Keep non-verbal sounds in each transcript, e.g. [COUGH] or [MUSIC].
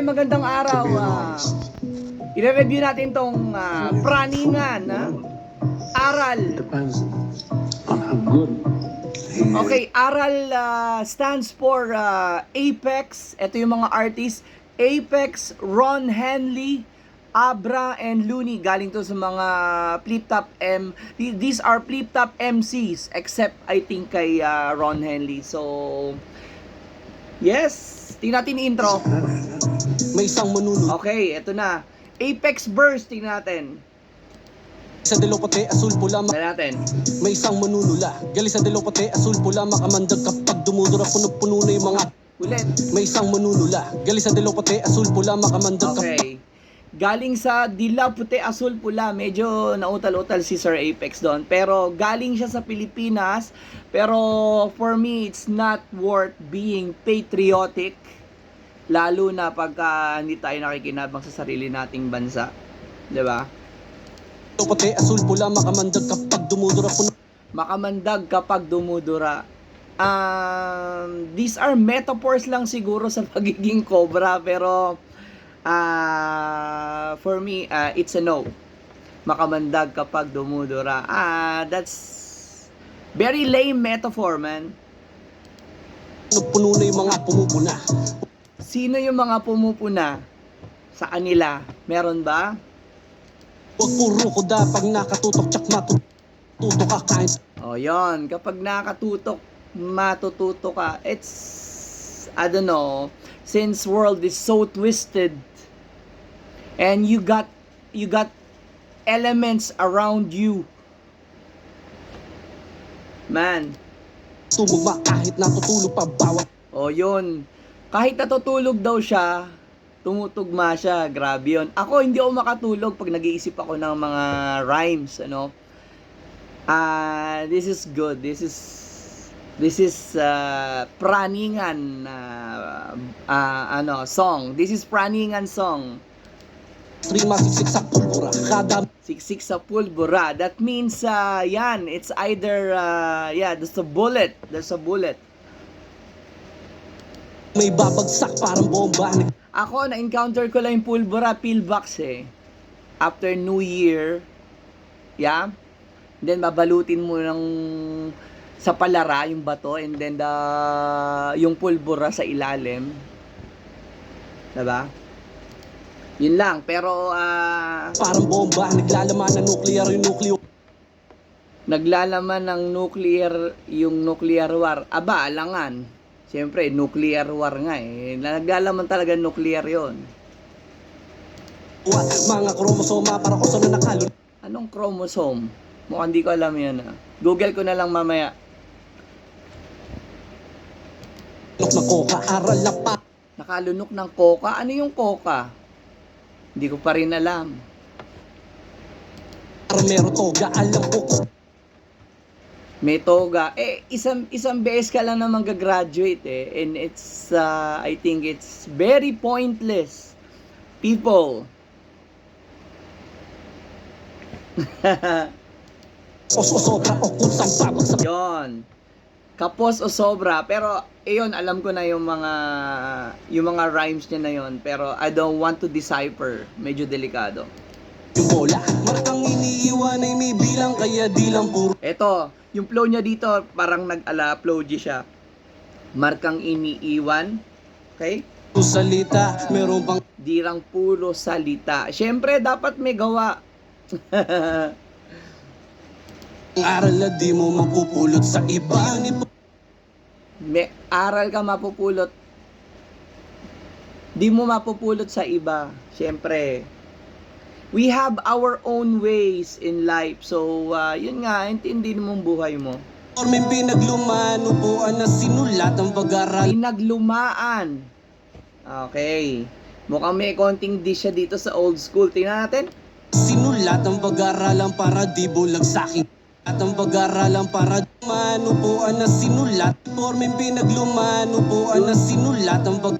Okay, magandang araw. ah. i-review natin tong ah, praningan. ah. Aral. Okay, Aral ah, stands for ah, Apex. Ito yung mga artists. Apex, Ron Henley, Abra, and Looney. Galing to sa mga Flip Top M. These are Flip Top MCs. Except, I think, kay ah, Ron Henley. So, yes. Tingnan natin yung intro. May isang manuno Okay, eto na. Apex Burst, tingnan natin. sa puti, asul pula ma- Tingnan natin. May isang manunula Gali sa puti, asul pula Makamandag kapag dumudura Puno-puno na yung mga Ulit. May isang manunula Gali sa puti, asul pula Makamandag kapag Okay. Galing sa Dilaw Puti Asul Pula, medyo nautal-utal si Sir Apex doon. Pero galing siya sa Pilipinas. Pero for me, it's not worth being patriotic. Lalo na pagka hindi tayo nakikinabang sa sarili nating bansa. ba? dilaw puti, asul pula Makamandag kapag dumudura Puno makamandag kapag dumudura. Um, these are metaphors lang siguro sa [LAUGHS] pagiging cobra pero ah for me ah, it's a no. Makamandag kapag dumudura. Ah, that's very lame metaphor, man. puno na yung mga pumupuna Sino yung mga pumupuna sa kanila? Meron ba? Huwag puro ko da Pag nakatutok, tsak matututo ka Kain Oh, yon. Kapag nakatutok, matututo ka. It's, I don't know, since world is so twisted, and you got, you got elements around you. Man, tumugma Kahit natutulog pa Bawat oh, yun. Kahit natutulog daw siya, tumutugma siya. Grabe yun. Ako, hindi ako makatulog pag nag-iisip ako ng mga rhymes, ano. Ah, this is good. This is this is uh, praningan uh, uh, ano song. This is praningan song. Three masiksik sa pulbura Kada Siksik sa pulbura. That means uh, yan, it's either uh, yeah, there's a bullet. There's a bullet. may babagsak Parang bomba Ako, na-encounter ko lang yung pulbura pillbox eh. After New Year, yeah, then babalutin mo ng sa palara yung bato and then the yung pulbura sa ilalim. 'Di ba? Yun lang, pero ah Parang bomba Naglalaman ng nuclear yung nucleo naglalaman ng nuclear yung nuclear war. Aba, alangan. Siyempre, nuclear war nga eh. Naglalaman talaga nuclear yon. Mga kromosoma Para ko sa na nakalo Anong chromosome? Mukhang di ko alam yan ah. Google ko na lang mamaya. Nok na koka, aral na pa Nakalunok ng coca. Ano yung coca? Hindi ko pa rin alam. Meron toga, alam ko May toga. Eh, isang, isang beses ka lang naman gagraduate eh. And it's, uh, I think it's very pointless. People. [LAUGHS] O so sobra o kung saan babagsak Yon. Kapos o sobra. Pero, ayun, alam ko na yung mga, yung mga rhymes niya na yon Pero, I don't want to decipher. Medyo delikado. bola iniiwan ay may bilang Kaya di lang puro Eto, yung flow niya dito, parang nag-ala, flowy siya. Markang iniiwan. Okay? salita Meron bang Dirang puro salita. Siyempre, dapat may gawa. aral na di mo mapupulot sa iba Yun ito may aral ka mapupulot. Di mo mapupulot sa iba. Siyempre. We have our own ways in life. So, uh, yun nga, intindihin mong buhay mo. Forming pinagluman Upuan na sinulat ang pag-aral Pinaglumaan. Okay. Mukhang may konting dish siya dito sa old school. Tingnan natin. Sinulat ang pag-aralan para di bulag sa akin At ang pag-aralan para manupuan na sinulat Forming pinagluman Upuan na sinulat ang pag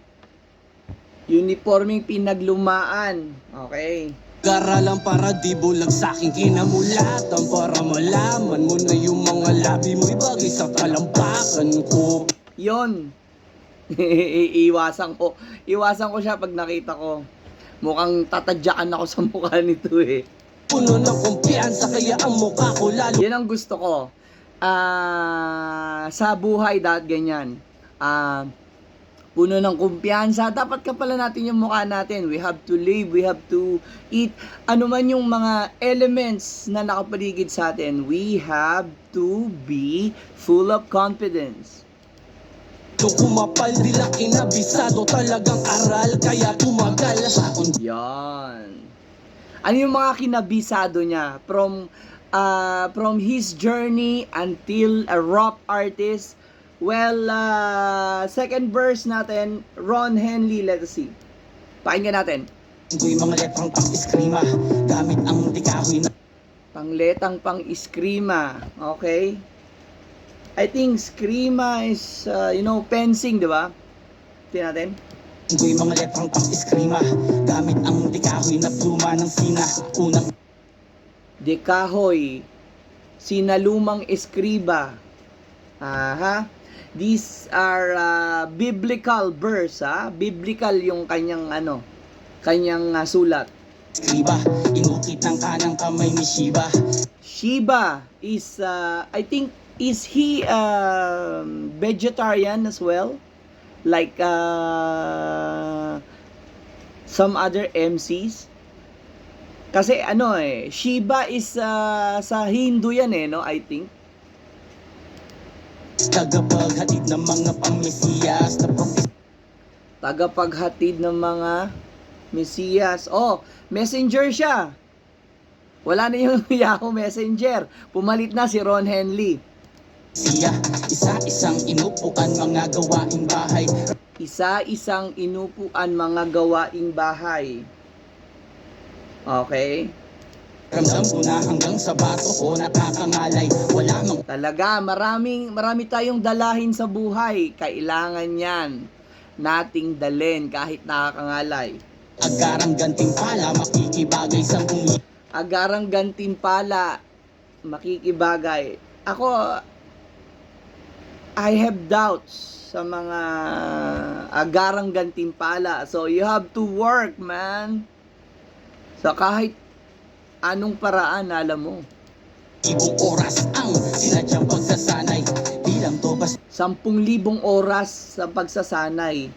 Uniforming pinaglumaan. Okay. Garalan para di bulag sa aking kinamulatan Para malaman mo na yung mga labi mo'y bagay sa talampakan ko Yon. [LAUGHS] iwasan ko. Iwasan ko siya pag nakita ko. Mukhang tatadyakan ako sa mukha nito eh. Puno ng kumpiyansa kaya ang mukha ko lalo Yan ang gusto ko. Ah, sa buhay dapat ganyan. Ah, puno ng kumpiyansa. Dapat kapalan natin yung mukha natin. We have to live, we have to eat. Ano man yung mga elements na nakapaligid sa atin, we have to be full of confidence. Nung kumapal nila kinabisado talagang aral Kaya tumagal Yan. Ano yung mga kinabisado niya from uh, from his journey until a rap artist? Well, uh, second verse natin, Ron Henley, let us see. Pakinggan natin. ko'y mga letrang pang-iskrima Gamit ang dikahoy na Pangletang pang iskrima. Okay? I think skrima is, uh, you know, fencing, di ba? Tingnan natin. Ko'y mga letrang pang-iskrima Gamit ang dikahoy na pluma ng sina Unang de kahoy, sinalumang eskriba. Aha. These are uh, biblical verse, ha? Biblical yung kanyang ano, kanyang uh, sulat. iskriba Inukit ng kanang kamay ni Shiba Shiba is uh, I think is he um, vegetarian as well? Like uh, some other MCs? Kasi ano eh, Shiba is uh, sa Hindu yan eh, no? I think. Tagapaghatid ng mga pamesiyas na tagapaghatid ng mga Mesiyas. Oh, messenger siya. Wala na yung [LAUGHS] Yahoo Messenger. Pumalit na si Ron Henley. Isa-isang inupukan mga gawaing bahay Isa-isang inupuan mga gawaing bahay. Okay? Ramdam ko na hanggang sa bato ko nakakangalay Wala mang Talaga, maraming, marami tayong dalahin sa buhay. Kailangan yan nating dalin kahit nakakangalay. agarang gantimpala Makikibagay sa bunyi agarang gantimpala, makikibagay. Ako, I have doubts sa mga agarang gantimpala. So, you have to work, man. So, kahit anong paraan, alam mo. Ibong oras ang sinadyang pagsasanay Bilang to bas 10,000 oras sa pagsasanay.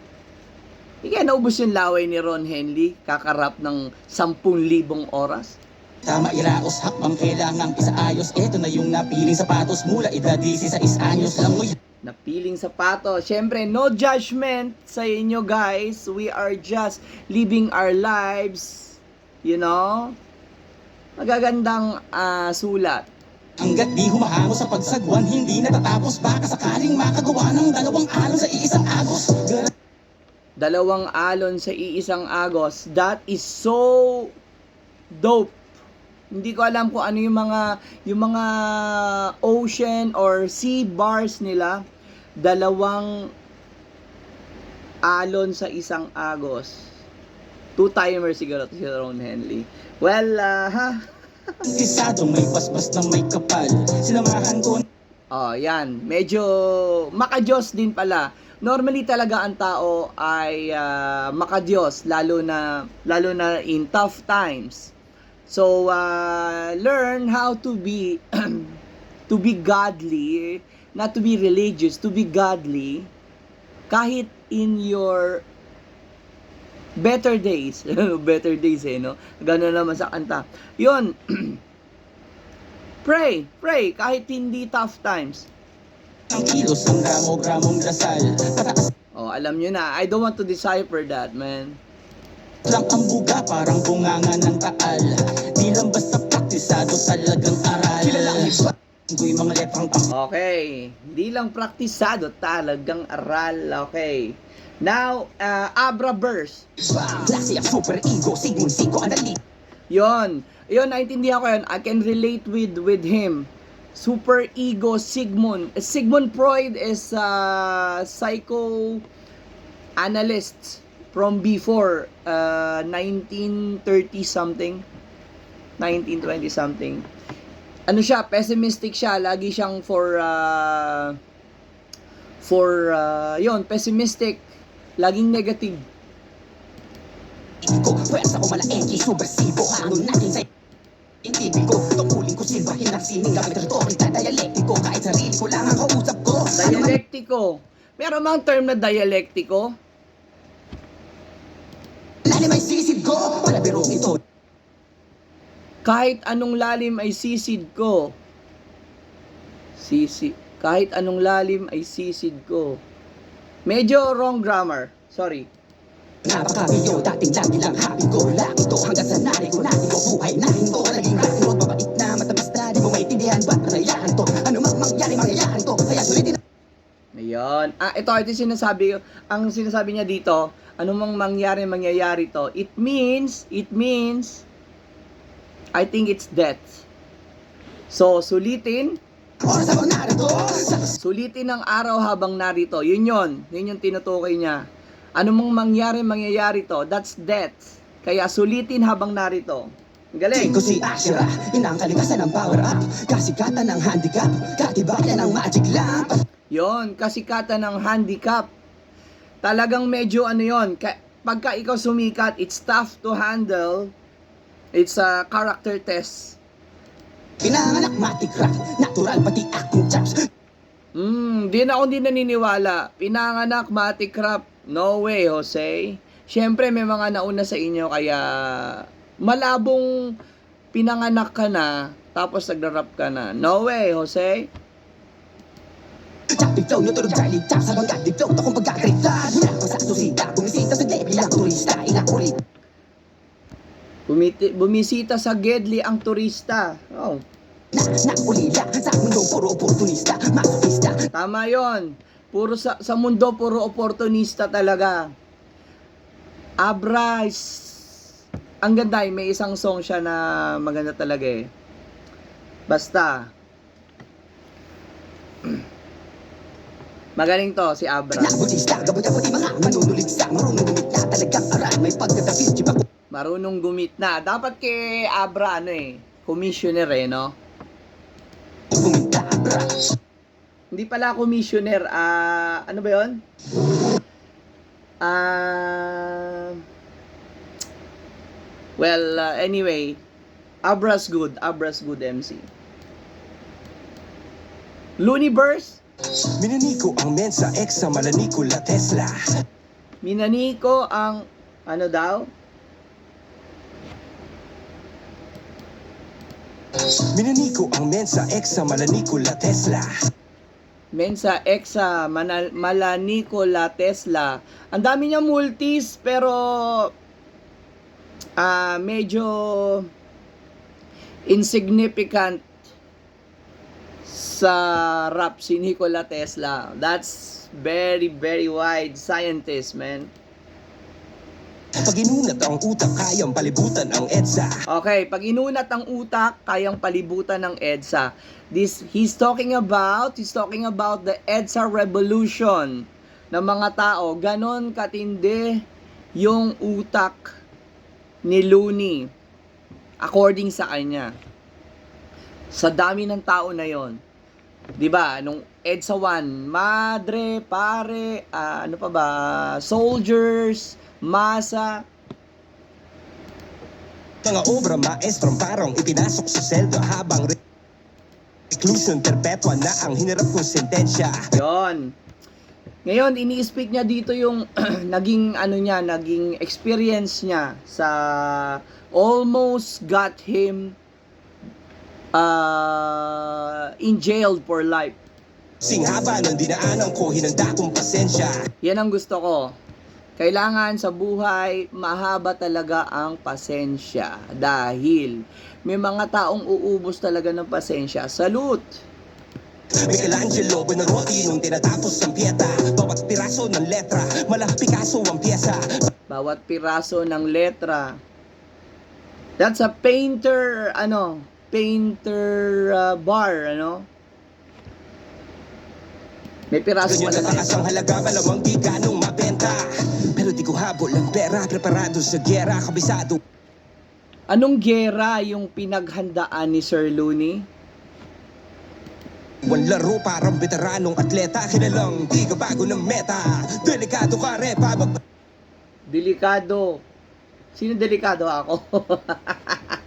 Hindi naubos yung laway ni Ron Henley, kakarap ng 10,000 oras. Tama iraos hakbang kailangang isaayos Ito na yung napiling sapatos mula edad 16 anyos lang mo Napiling sapato. Siyempre, no judgment sa inyo guys. We are just living our lives. You know? Magagandang ah, sulat. Hanggat di humahango sa pagsagwan Hindi natatapos Baka sakaling makagawa ng dalawang alon sa iisang agos Dalawang alon sa iisang agos. That is so dope. Hindi ko alam kung ano yung mga yung mga ocean or sea bars nila. Dalawang alon sa isang agos. Two timers siguro to si Ron Henley. Well, ah, ha? Isadong may basbas na may kapal Sinamahan ko Oh, yan. Medyo makadiyos din pala. Normally talaga ang tao ay ah, makadiyos lalo na lalo na in tough times. So ah, learn how to be [CLEARS THROAT] to be godly, not to be religious, to be godly kahit in your better days. [LAUGHS] better days eh, no? Gano'n naman sa kanta. Yun, [CLEARS THROAT] pray, pray, kahit hindi tough times. [LAUGHS] Oh, alam nyo na, I don't want to decipher that, man. Lang ang buga Parang bunganga ng taal Di lang basta praktisado talagang aral Kilala ang iba Ko'y mga letrang pang Okay, hindi lang praktisado, talagang aral, okay. Now, uh, Abra. Klase ang super ego Sigmund Siko Anali Yon, yon naintindihan ko yun. I can relate with with him. Super ego Sigmund. Sigmund Freud is a psycho analyst from before uh, 1930 something 1920 something. Ano siya pessimistic siya. Lagi siyang for uh, for, uh, yon pessimistic, laging negative. ko Pwersa ko malaengki, subversibo Hangon natin sa ko. Tungkulin ko silbahin ang sining. Gamit retorika, dialektiko Kahit sarili ko lang ang kausap ko. Dialektiko. Meron mang term na dialektiko? Lalim ay sisid ko Palabirong ito Kahit anong lalim ay sisid ko. Sisi. Kahit anong lalim ay sisid ko. Medyo wrong grammar. Sorry. Napakabiyo, dating lagi lang happy ko lang ito Hanggang sa nari ko natin ko buhay na hinto Naging hati mo't mabait na matamis na Di mo maintindihan ba't nangyayari to Ano mang mangyari mangyayari to Kaya sulitin Ayun. Ah, ito, ito yung sinasabi, ang sinasabi niya dito, ano mang mangyari, mangyayari to. It means, it means, I think it's death. So, sulitin, sulitin ang araw habang narito. Yun yun. Yun yung tinutukoy niya. Ano mang mangyari, mangyayari to. That's death. Kaya sulitin habang narito. Galing. ko si Ashira Inang kalikasan ng power up Kasikatan ng handicap Katibayan ng magic lamp Yon, kasikatan ng handicap. Talagang medyo ano yon, ka- pagka ikaw sumikat, it's tough to handle. It's a character test. Pinanganak matik rap Natural pati acting chops Hmm, di na ako hindi naniniwala. Pinanganak, matikrap. No way, Jose. Siyempre, may mga nauna sa inyo, kaya malabong pinanganak ka na, tapos nagra-rap ka na. No way, Jose. Chopping flow, nutulog Charlie Chop Sa bangkat, di flow, takong pagkakarita Mula ko sa susita Bumisita sa day bilang turista Inakulit Bumiti, bumisita sa Gedli ang turista. Oh, na Nakulila Sa mundong puro oportunista Masokista Tama yon. Puro sa, sa mundo, puro oportunista talaga. Abra, is- ang ganda eh. May isang song siya na maganda talaga eh. Basta. [CLEARS THROAT] Magaling to, si Abra. Marunong gumit na. Dapat kay Abra, ano eh, commissioner eh, no? Hindi pala commissioner, ah, ano ba yon? Ah, well, uh, anyway, Abra's good, Abra's good MC. Looniverse, Minaniko ang mensa exa malaniko la Tesla minaniko ang, ano daw? Minaniko ang mensa exa malaniko la Tesla Mensa Exa, Manal, Malaniko, La Tesla. Ang dami niya multis, pero ah medyo insignificant sa rap si Nikola Tesla. That's very, very wide scientist, man. Pag inunat ang utak kayang palibutan ang EDSA Okay, pag inunat ang utak, kayang palibutan ng EDSA. This he's talking about, he's talking about the EDSA revolution ng mga tao. Ganon katindi yung utak ni Looney according sa kanya. Sa dami ng tao na yon. 'Di ba? Nung EDSA 1, madre, pare, ah, ano pa ba, soldiers, masa, Mga obra maestrong parang ipinasok sa seldo habang re- reclusion perpetua na ang hinarap kong sentensya Yon. Ngayon, ini-speak niya dito yung [CLEARS THROAT] naging ano niya, naging experience niya sa almost got him uh, in jail for life. Singhaba ng dinaanan ko hinanda kong pasensya Yan ang gusto ko. Kailangan sa buhay, mahaba talaga ang pasensya. Dahil may mga taong uubos talaga ng pasensya. Salute! Michelangelo Buonarroti nung tinatapos ang piyeta Bawat piraso ng letra, mala Picasso ang piyesa bawat piraso ng letra. That's a painter, ano, painter uh, bar, ano? May piraso Ganyan na kataas ang halaga, malamang di ganong mabenta Pero di ko habol ang pera, preparado sa gera, kabisado Anong gera yung pinaghandaan ni Sir Looney? One laro parang veteranong atleta Kilalang di ka bago ng meta Delikado ka repa Mag- Delikado. Sino delikado ako? [LAUGHS]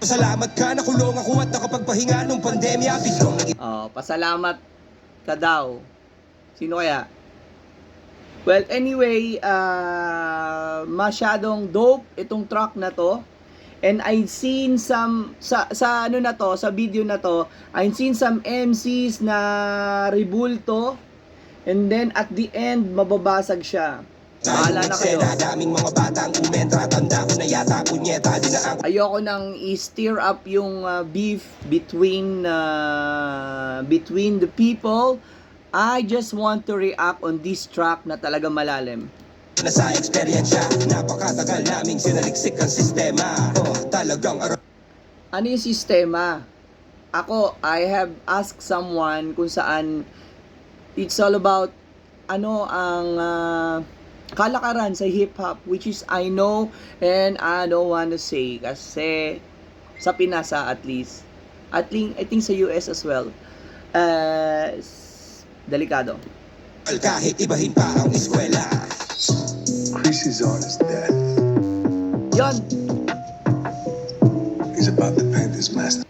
Salamat ka nakulong ako at nakapagpahinga nung pandemya Biglang oh, pasalamat ka daw. Sino kaya? Well, anyway, uh, masyadong dope itong track na to. And I've seen some sa sa ano na to, sa video na to, I've seen some MCs na rebulto and then at the end mababasag siya. Bahala na kayo. Daming mga batang umentra Tanda ko na yata punyeta Di na ang Ayoko nang i-stir up yung uh, beef between uh, between the people. I just want to react on this track na talaga malalim. na sa eksperyensya Napakatagal naming sinaliksik ang sistema oh, Talagang Ano yung sistema? Ako, I have asked someone kung saan it's all about ano ang uh, kalakaran sa hip-hop which is I know and I don't want to say kasi sa Pinasa at least. At least, I think sa US as well. Uh, delikado. kahit ibahin pa ang eskwela Chrissy's artist death Yon, is about to paint his master.